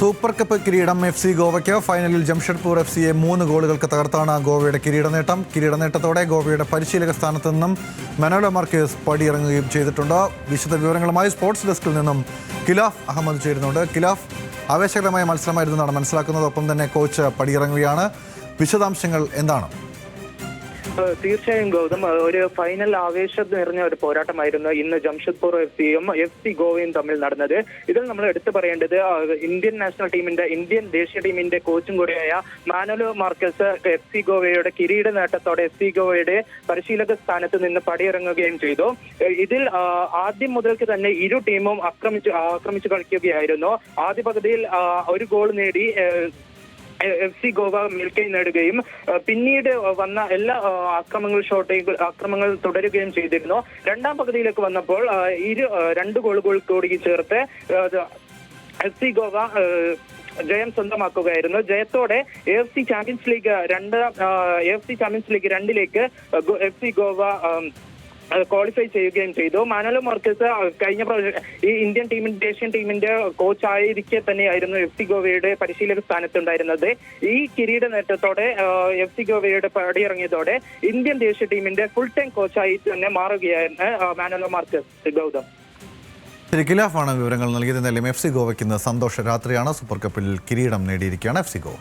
Super cup കിരീടം F C ഗോവയ്ക്ക്. ഫൈനലിൽ ജംഷഡ്പൂർ എഫ് സിയെ മൂന്ന് ഗോളുകൾക്ക് തകർത്താണ് ഗോവയുടെ കിരീട നേട്ടം. കിരീട നേട്ടത്തോടെ ഗോവയുടെ പരിശീലക സ്ഥാനത്ത് നിന്നും മനോല മാർക്കേസ് പടിയിറങ്ങുകയും ചെയ്തിട്ടുണ്ട്. വിശദ വിവരങ്ങളുമായി സ്പോർട്സ് ഡെസ്കിൽ നിന്നും കിലാഫ് അഹമ്മദ് ചേരുന്നുണ്ട്. കിലാഫ് ആവേശകരമായ മത്സരമായിരുന്നെന്നാണ് മനസ്സിലാക്കുന്നത്. ഒപ്പം തന്നെ കോച്ച് പടിയിറങ്ങുകയാണ്. വിശദാംശങ്ങൾ എന്താണ്? തീർച്ചയായും ഗൗതം ഒരു ഫൈനൽ ആവേശം നിറഞ്ഞ ഒരു പോരാട്ടമായിരുന്നു ഇന്ന് ജംഷഡ്പൂർ എഫ് സിയും എഫ് സി ഗോവയും തമ്മിൽ നടന്നത്. ഇതിൽ നമ്മൾ എടുത്തു പറയേണ്ടത് ഇന്ത്യൻ നാഷണൽ ടീമിന്റെ ഇന്ത്യൻ ദേശീയ ടീമിന്റെ കോച്ചും കൂടിയായ മാനുലോ മാർക്കസ് എഫ് സി ഗോവയുടെ കിരീട നേട്ടത്തോടെ എഫ് സി ഗോവയുടെ പരിശീലക സ്ഥാനത്ത് നിന്ന് പടിയിറങ്ങുകയും ചെയ്തു. ഇതിൽ ആദ്യം മുതൽക്ക് തന്നെ ഇരു ടീമും ആക്രമിച്ചു ആക്രമിച്ചു കളിക്കുകയായിരുന്നു. ആദ്യ പകുതിയിൽ ഒരു ഗോൾ നേടി എഫ് സി ഗോവ മേൽക്കൈ നേടുകയും പിന്നീട് വന്ന എല്ലാ ആക്രമങ്ങൾ ഷോട്ടേക്ക് ആക്രമങ്ങൾ തുടരുകയും ചെയ്തിരുന്നു. രണ്ടാം പകുതിയിലേക്ക് വന്നപ്പോൾ ഇരു രണ്ട് ഗോളുകൾ കൂടി ചേർത്ത് എഫ് സി ഗോവ ജയം സ്വന്തമാക്കുകയായിരുന്നു. ജയത്തോടെ എഫ് സി ചാമ്പ്യൻസ് ലീഗ് രണ്ടാം എഫ് സി ചാമ്പ്യൻസ് ലീഗ് രണ്ടിലേക്ക് എഫ് സി ഗോവ ക്വാളിഫൈ ചെയ്യുകയും ചെയ്തു. മാനുവൽ മാർക്കസ് കഴിഞ്ഞ ഈ ഇന്ത്യൻ ടീമിന്റെ ഏഷ്യൻ ടീമിന്റെ കോച്ച് ആയിരിക്കെ തന്നെയായിരുന്നു എഫ് സി ഗോവയുടെ പരിശീലക സ്ഥാനത്തുണ്ടായിരുന്നത്. ഈ കിരീട നേട്ടത്തോടെ എഫ് സി ഗോവയുടെ പടിയിറങ്ങിയതോടെ ഇന്ത്യൻ ദേശീയ ടീമിന്റെ ഫുൾ ടൈം കോച്ചായി തന്നെ മാറുകയായിരുന്നു മാനുവൽ മാർക്കസ്. ഗൗതം. ശരി കിലാഫാണ് വിവരങ്ങൾ നൽകിയത് എന്തായാലും എഫ് സി ഗോവയ്ക്ക് ഇന്ന് സന്തോഷ രാത്രിയാണ്. സൂപ്പർ കപ്പിൽ കിരീടം നേടിയിരിക്കുകയാണ് എഫ് സി ഗോവ.